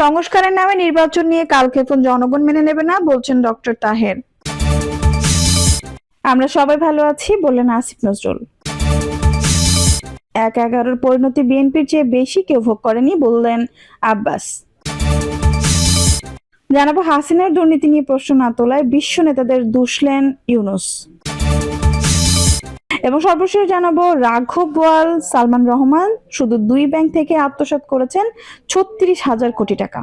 সংস্কারের নামে নির্বাচন নিয়ে কালক্ষেপণ জনগণ মেনে নেবে না, বলছেন ডক্টর তাহের। আমরা সবাই ভালো আছি, বললেন আসিফ নজরুল। এক এগারোর পরিণতি বিএনপির চেয়ে বেশি কেউ ভোগ করেনি, বললেন আব্বাস। জানাব হাসিনার দুর্নীতি নিয়ে প্রশ্ন না তোলায় বিশ্ব নেতাদের দুষলেন ইউনুস। এবং সর্বশেষ জানাব, রাঘব বোয়াল সালমান রহমান শুধু দুই ব্যাংক থেকে আত্মসাত করেছেন ছত্রিশ হাজার কোটি টাকা।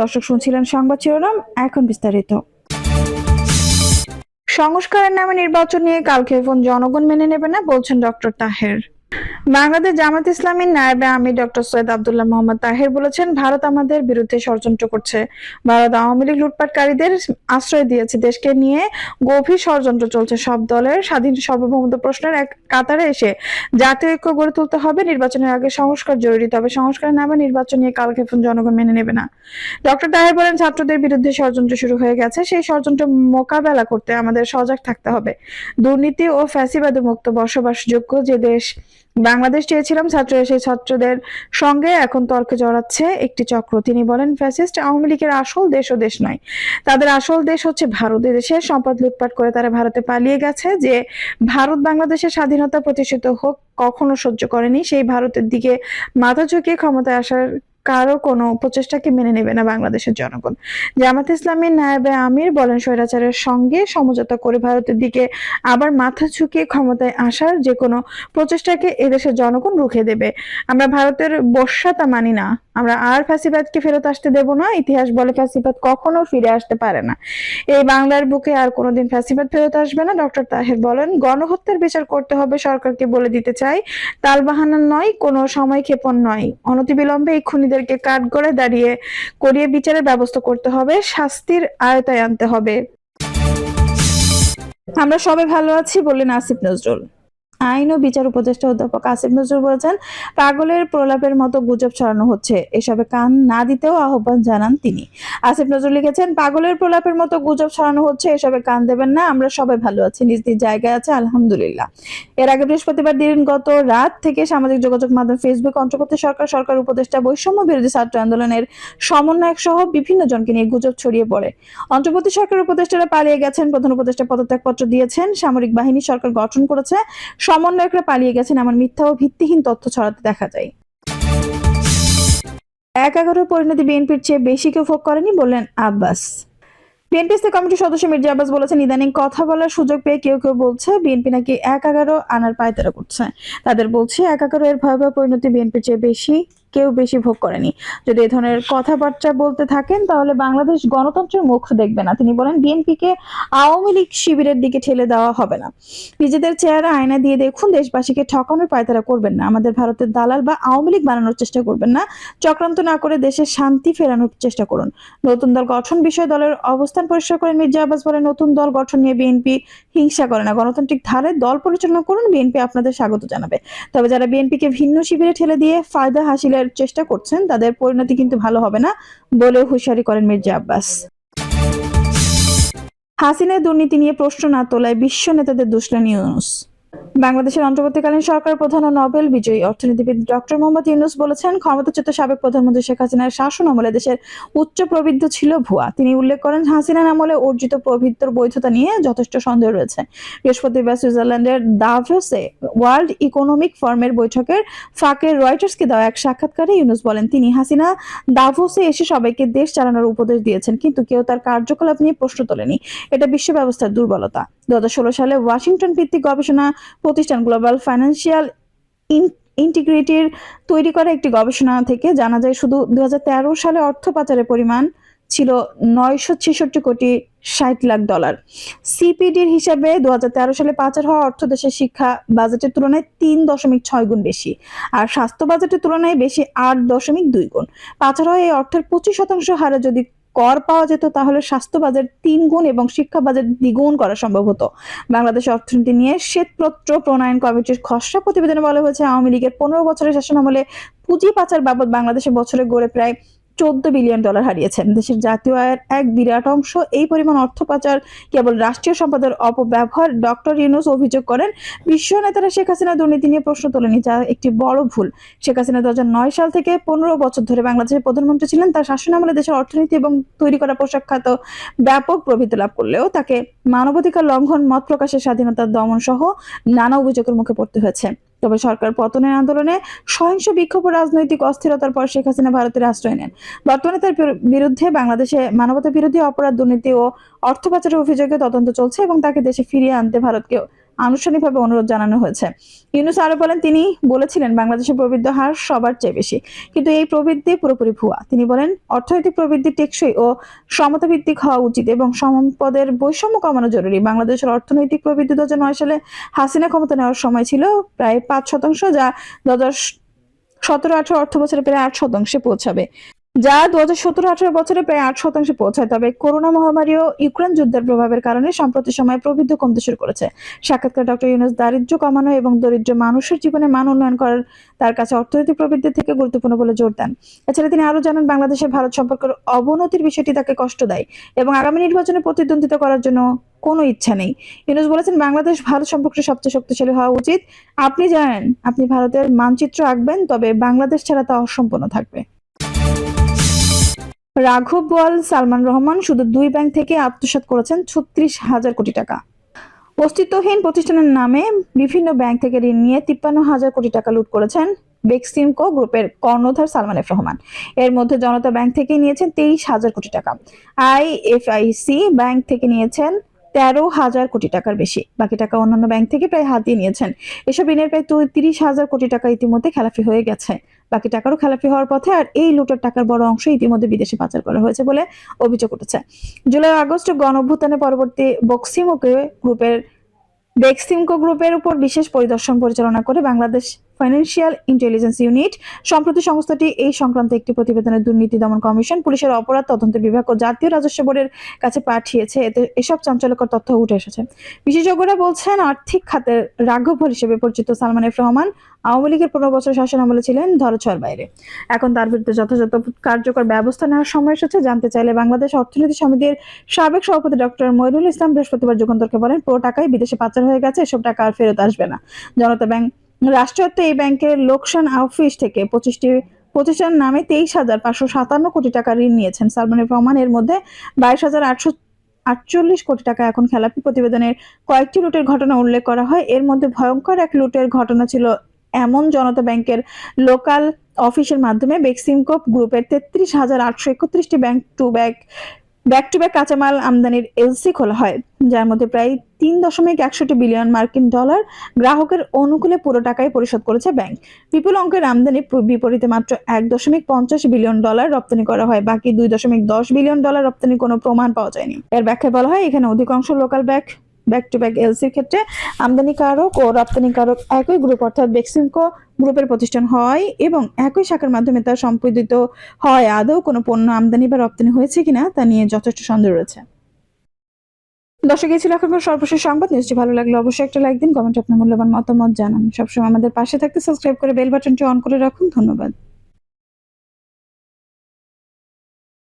দর্শক, শুনছিলেন সংবাদ শিরোনাম, এখন বিস্তারিত। সংস্কারের নামে নির্বাচন নিয়ে কালকে ফোন জনগণ মেনে নেবে না, বলছেন ডক্টর তাহের। বাংলাদেশ জামাত ইসলামীর নায়েবে আমি ডক্টর সৈয়দ আব্দুল্লাহ মোহাম্মদ তাহের বলেছেন, ভারত আমাদের বিরুদ্ধে ষড়যন্ত্র করছে। ভারত আওয়ামী লীগ লুটপাটকারীদের আশ্রয় দিয়েছে। দেশকে নিয়ে গভীর ষড়যন্ত্র চলছে। সব দলের স্বাধীন সার্বভৌমত্ব প্রশ্নের এক কাতারে এসে জাতীয় ঐক্য গড়ে তুলতে হবে। নির্বাচনের আগে সংস্কার জরুরি, তবে সংস্কারের নামে নির্বাচন নিয়ে কালক্ষেপণ জনগণ মেনে নেবে না। ডক্টর তাহের বলেন, ছাত্রদের বিরুদ্ধে ষড়যন্ত্র শুরু হয়ে গেছে। সেই ষড়যন্ত্র মোকাবেলা করতে আমাদের সজাগ থাকতে হবে। দুর্নীতি ও ফ্যাসিবাদে মুক্ত বসবাসযোগ্য যে দেশ বাংলাদেশ চেয়েছিলাম ছাত্র সেই ছাত্রদের সঙ্গে, এখন তর্কে জড়াচ্ছে একটি চক্র। তিনি বলেন, ফ্যাসিস্ট আওয়ামী লীগের আসল দেশ ও দেশ নয়। তাদের আসল দেশ হচ্ছে ভারত। দেশে দেশের সম্পদ লুটপাট করে তারা ভারতে পালিয়ে গেছে যে ভারত বাংলাদেশের স্বাধীনতা প্রতিষ্ঠিত হোক, কখনো সহ্য করেনি। সেই ভারতের দিকে মাথা ঝুঁকিয়ে ক্ষমতায় আসার কারও কোনো প্রচেষ্টাকে মেনে নেবে না বাংলাদেশের জনগণ। জামাত ইসলামী নায়েবে আমির বলেন, স্বৈরাচারের সঙ্গে সমঝোতা করে ভারতের দিকে আবার মাথা ঝুঁকিয়ে ক্ষমতায় আসার যে কোনো প্রচেষ্টাকে এদেশের জনগণ রুখে দেবে। আমরা ভারতের বর্ষাতা মানি না। আমরা আর ফ্যাসিবাদকে ফেরত আসতে দেব না, ইতিহাস বলে ফ্যাসিবাদ কখনো ফিরে আসতে পারে না। এই বাংলার বুকে আর কোনোদিন ফ্যাসিবাদ ফেরত আসবে না, ডক্টর তাহের বলেন, গণহত্যার বিচার করতে হবে সরকারকে বলে দিতে চাই। তালবাহানা নয়, কোনো সময় ক্ষেপণ নয়। অনতিবিলম্বে এই খুনিদেরকে কাঠগড়ে দাঁড়িয়ে করিয়ে বিচারের ব্যবস্থা করতে হবে, শাস্তির আয়তায় আনতে হবে। আমরা সবাই ভালো আছি, বললেন আসিফ নজরুল। আইন ও বিচার উপদেষ্টা অধ্যাপক আসিফ নজরুল বলেছেন, পাগলের প্রলাপের মতো গুজব ছড়ানো হচ্ছে। এসবে কান না দিতেও আহ্বান জানান তিনি। আসিফ নজরুল লিখেছেন, পাগলের প্রলাপের মতো গুজব ছড়ানো হচ্ছে, এসবে কান দেবেন না, আমরা সবাই ভালো আছি, নিজ নিজ জায়গায় আছে, আলহামদুলিল্লাহ। এর আগে বৃহস্পতিবার দিন গত রাত থেকে সামাজিক যোগাযোগ মাধ্যম ফেসবুক অন্তর্বর্তী সরকার সরকার উপদেষ্টা বৈষম্য বিরোধী ছাত্র আন্দোলনের সমন্বয়ক সহ বিভিন্ন জনকে নিয়ে গুজব ছড়িয়ে পড়ে। অন্তর্বর্তী সরকার উপদেষ্টারা পালিয়ে গেছেন, প্রধান উপদেষ্টা পদত্যাগপত্র দিয়েছেন, সামরিক বাহিনী সরকার গঠন করেছে সমন্বয়করা পালিয়ে গেছেন এমন মিথ্যা ও ভিত্তিহীন তথ্য ছড়াতে দেখা যায়। এক এগারো পরিণতি বিএনপির চেয়ে বেশি কেউ ভোগ করেনি বললেন আব্বাস। বিএনপি কমিটির সদস্য মির্জা আব্বাস বলেছেন, ইদানিং কথা বলার সুযোগ পেয়ে কেউ কেউ বলছে বিএনপি নাকি এক এগারো আনার পায়তারা করছে। তাদের বলছে এক এগারো এর ভয়াবহ পরিণতি বিএনপির চেয়ে বেশি কেউ বেশি ভোগ করেনি। যদি এ ধরনের কথাবার্তা বলতে থাকেন, তাহলে বাংলাদেশ গণতন্ত্রের মুখ দেখবে না। তিনি বলেন, বিএনপিকে আওয়ামী লীগ শিবিরের দিকে ঠেলে দেওয়া হবে না। নিজেদের চেহারা আয়না দিয়ে দেখুন, দেশবাসীকে ঠকানোর পায়তারা করবেন না। আমাদের ভারতের দালাল বা আওয়ামী লীগ বানানোর চেষ্টা করবেন না। চক্রান্ত না করে দেশের শান্তি ফেরানোর চেষ্টা করুন। নতুন দল গঠন বিষয়ে দলের অবস্থান পরিষ্কার করেন মির্জা আব্বাস বলেন, নতুন দল গঠন নিয়ে বিএনপি হিংসা করে না। গণতান্ত্রিক ধারে দল পরিচালনা করুন, বিএনপি আপনাদের স্বাগত জানাবে। তবে যারা বিএনপিকে ভিন্ন শিবিরে ঠেলে দিয়ে ফায়দা হাসিলের চেষ্টা করছেন, তাদের পরিণতি কিন্তু ভালো হবে না বলে হুঁশিয়ারি করেন মির্জা আব্বাস। হাসিনের দুর্নীতি নিয়ে প্রশ্ন না তোলায় বিশ্ব নেতাদের দুষ্ট ইউনুস। বাংলাদেশের অন্তর্বর্তীকালীন সরকার প্রধান ও নোবেল বিজয়ী অর্থনীতিবিদ ডক্টর মোহাম্মদ ইউনুস বলেছেন, ক্ষমতাচ্যুত সাবেক প্রধানমন্ত্রী শেখ হাসিনার শাসন আমলে দেশের উচ্চ প্রবৃদ্ধ ছিল ভুয়া। তিনি উল্লেখ করেন, হাসিনার আমলে অর্জিত প্রবৃদ্ধর বৈধতা নিয়ে যথেষ্ট সন্দেহ রয়েছে। বৃহস্পতিবার সুইজারল্যান্ডের দাভোসে ওয়ার্ল্ড ইকোনমিক ফর্মের বৈঠকের ফাঁকে রয়টার্সকে দেওয়া এক সাক্ষাৎকারে ইউনুস বলেন, তিনি হাসিনা দাভোসে এসে সবাইকে দেশ চালানোর উপদেশ দিয়েছেন, কিন্তু কেউ তার কার্যকলাপ নিয়ে প্রশ্ন তোলেনি। এটা বিশ্ব ব্যবস্থার দুর্বলতা। দু সালে ওয়াশিংটন ভিত্তিক গবেষণা প্রতিষ্ঠান গ্লোবাল ফাইন্যান্সিয়াল ইন্টিগ্রিটির তৈরি করা একটি গবেষণা থেকে জানা যায়, শুধু দু সালে অর্থ পাচারের পরিমাণ ছিল নয়শো ছেষট্টি কোটি ষাট লাখ ডলার। সিপিডির হিসাবে দু হাজার তেরো সালে পাচার হওয়া অর্থ দেশের শিক্ষা বাজেটের তুলনায় তিন দশমিক ছয় গুণ বেশি আর স্বাস্থ্য বাজেটের তুলনায় বেশি আট দশমিক দুই গুণ। পাচার হওয়া এই অর্থের পঁচিশ শতাংশ হারে যদি কর পাওয়া যেত, তাহলে স্বাস্থ্য বাজেট তিন গুণ এবং শিক্ষা বাজেট দ্বিগুণ করা সম্ভব হতো। বাংলাদেশ অর্থনীতি নিয়ে শ্বেতপত্র প্রণয়ন কমিটির খসড়া প্রতিবেদনে বলা হয়েছে, আওয়ামী লীগের পনেরো বছরের শাসন আমলে পুঁজি পাচার বাবদ বাংলাদেশে বছরে গড়ে প্রায় চোদ্দ বিলিয়ন ডলার হারিয়েছেন। দেশের জাতীয় আয়ের এক বিরাট অংশ এই পরিমাণ অর্থ পাচার কেবল রাষ্ট্রীয় সম্পদের অপব্যবহার, ডক্টর ইউনুস অভিযোগ করেন, বিশ্ব নেতারা শেখ হাসিনা দুর্নীতি নিয়ে প্রশ্ন তোলেনি যা একটি বড় ভুল। শেখ হাসিনা দু সাল থেকে পনেরো বছর ধরে বাংলাদেশের প্রধানমন্ত্রী ছিলেন। তার শাসনামলে দেশের অর্থনীতি এবং তৈরি করা পোশাক খাত ব্যাপক প্রবৃদ্ধি লাভ করলেও তাকে মানবাধিকার লঙ্ঘন, মত প্রকাশের স্বাধীনতার দমন সহ নানা অভিযোগের মুখে পড়তে হয়েছে। তবে সরকার পতনের আন্দোলনে সহিংস বিক্ষোভ রাজনৈতিক অস্থিরতার পর শেখ হাসিনা ভারতের আশ্রয় নেন। বর্তমানে তার বিরুদ্ধে বাংলাদেশে মানবতা বিরোধী অপরাধ, দুর্নীতি ও অর্থ পাচারের অভিযোগে তদন্ত চলছে এবং তাকে দেশে ফিরিয়ে আনতে ভারতকে আনুষ্ঠানিকভাবে অনুরোধ জানানো হয়েছে। ইউনুস আরও বলেন, তিনি বলেছিলেন, বাংলাদেশের প্রবৃদ্ধি হার সবার চেয়ে বেশি। কিন্তু এই প্রবৃদ্ধি পুরোপুরি ভুয়া। তিনি বলেন, অর্থনৈতিক প্রবৃদ্ধি টেকসই ও সমতা ভিত্তিক হওয়া উচিত এবং সম্পদের বৈষম্য কমানো জরুরি। বাংলাদেশের অর্থনৈতিক প্রবৃদ্ধি দু সালে হাসিনা ক্ষমতা নেওয়ার সময় ছিল প্রায় পাঁচ শতাংশ, যা দু সতেরো আঠারো অর্থ বছরে প্রায় আট শতাংশে পৌঁছাবে। যা দু হাজার সতেরো আঠারো বছরে প্রায় আট শতাংশে পৌঁছায়, তবে করোনা মহামারী ও ইউক্রেন যুদ্ধের প্রভাবের কারণে সম্প্রতি সময়ে প্রবৃদ্ধি কমতে শুরু করেছে। সাক্ষাৎকার ডক্টর ইউনুস দারিদ্র্য কমানো এবং দরিদ্র মানুষের জীবনে মান উন্নয়ন করার তার কাছে অর্থনৈতিক প্রবৃদ্ধি থেকে গুরুত্বপূর্ণ বলে জোর দেন। এছাড়া তিনি আরও জানান, বাংলাদেশের ভারত সম্পর্কের অবনতির বিষয়টি তাকে কষ্ট দেয় এবং আগামী নির্বাচনে প্রতিদ্বন্দ্বিতা করার জন্য কোনো ইচ্ছা নেই। ইউনুস বলেছেন, বাংলাদেশ ভারত সম্পর্কে সবচেয়ে শক্তিশালী হওয়া উচিত। আপনি জানেন, আপনি ভারতের মানচিত্র আঁকবেন, তবে বাংলাদেশ ছাড়া তা অসম্পূর্ণ থাকবে। রাঘব বল সালমান রহমান শুধু দুই ব্যাংক থেকে আত্মসাত করেছেন ছত্রিশ হাজার কোটি টাকা। অস্তিত্বহীন প্রতিষ্ঠানের নামে বিভিন্ন ব্যাংক থেকে ঋণ নিয়ে তিপ্পান্ন হাজার কোটি টাকা লুট করেছেন বেক্সিমকো গ্রুপের কর্ণধার সালমান এফ রহমান। এর মধ্যে জনতা ব্যাংক থেকে নিয়েছেন তেইশ হাজার কোটি টাকা। আইএফআইসি ব্যাংক থেকে নিয়েছেন তেরো হাজার কোটি টাকার বেশি। বাকি টাকা অন্যান্য ব্যাংক থেকে প্রায় হাতিয়ে নিয়েছেন। এসব ঋণের প্রায় তিরিশ হাজার কোটি টাকা ইতিমধ্যে খেলাফি হয়ে গেছে। বাকি টাকারও খেলাপি হওয়ার পথে আর এই লুটের টাকার বড় অংশ ইতিমধ্যে বিদেশে পাচার করা হয়েছে বলে অভিযোগ উঠেছে। জুলাই আগস্ট গণ অভ্যুত্থানের পরবর্তী বক্সিমোকে গ্রুপের বেক্সিমকো গ্রুপের উপর বিশেষ পরিদর্শন পরিচালনা করে বাংলাদেশ ফাইন্যান্সিয়াল ইন্টেলিজেন্স ইউনিট সম্প্রতি সংস্থাটি এই সংক্রান্ত একটি প্রতিবেদনের দুর্নীতি দমন কমিশন, পুলিশের অপরাধ তদন্ত বিভাগ ও জাতীয় রাজস্ব বোর্ডের কাছে পাঠিয়েছে। এতে এসব চাঞ্চল্যকর তথ্য উঠে এসেছে। বিশেষজ্ঞরা বলছেন, আর্থিক খাতের রাঘবর হিসেবে পরিচিত সালমান এফ রহমান আওয়ামী লীগের পনেরো বছর শাসন আমলে ছিলেন ধরছর বাইরে। এখন তার বিরুদ্ধে যথাযথ কার্যকর ব্যবস্থা নেওয়ার সময় এসেছে। জানতে চাইলে বাংলাদেশ অর্থনীতি সমিতির সাবেক সভাপতি ডক্টর মইনুল ইসলাম বৃহস্পতিবার যুগান্তরকে বলেন, পুরো টাকাই বিদেশে পাচার হয়ে গেছে, এসব টাকা আর ফেরত আসবে না। জনতা ব্যাংক রাষ্ট্রায়ত্ত এই ব্যাংকের লোকসান অফিস থেকে পঁচিশটি প্রতিষ্ঠান নামে তেইশ হাজার পাঁচশো সাতান্ন কোটি টাকা ঋণ নিয়েছেন সালমানের রহমান। এর মধ্যে বাইশ হাজার আটশো আটচল্লিশ কোটি টাকা এখন খেলাপি প্রতিবেদনের কয়েকটি লুটের ঘটনা উল্লেখ করা হয়। এর মধ্যে ভয়ঙ্কর এক লুটের ঘটনা ছিল এমন জনতা ব্যাংকের লোকাল অফিসের মাধ্যমে বেক্সিমকোপ গ্রুপের তেত্রিশ হাজার আটশো একত্রিশটি bank to back back to back কাঁচামাল আমদানির এলসি খোলা হয়, যার মধ্যে প্রায় তিন দশমিক একষট্টি বিলিয়ন মার্কিন ডলার গ্রাহকের অনুকূলে পুরো টাকায় পরিশোধ করেছে ব্যাংক। বিপুল অঙ্কের আমদানি বিপরীতে মাত্র এক দশমিক পঞ্চাশ বিলিয়ন ডলার রপ্তানি করা হয়, বাকি দুই দশমিক দশ বিলিয়ন ডলার রপ্তানির কোনো প্রমাণ পাওয়া যায়নি। এর ব্যাখ্যায় বলা হয়, এখানে অধিকাংশ local back back to back এলসির ক্ষেত্রে আমদানিকারক ও রপ্তানিকারক একই গ্রুপ অর্থাৎ বেক্সিমকো গ্রুপের প্রতিষ্ঠান হয় এবং একই শাখার মাধ্যমে তা সম্পাদিত হয়। আদৌ কোনো পণ্য আমদানি বা রপ্তানি হয়েছে কিনা তা নিয়ে যথেষ্ট সন্দেহ রয়েছে। দর্শক, এই ছিল এখনকার সর্বশেষ সংবাদ। নিউজটি ভালো লাগলে অবশ্যই একটা লাইক দিন কমেন্টে আপনার মূল্যবান মতামত জানান। সবসময় আমাদের পাশে থাকতে সাবস্ক্রাইব করে বেল বাটনটি অন করে রাখুন। ধন্যবাদ।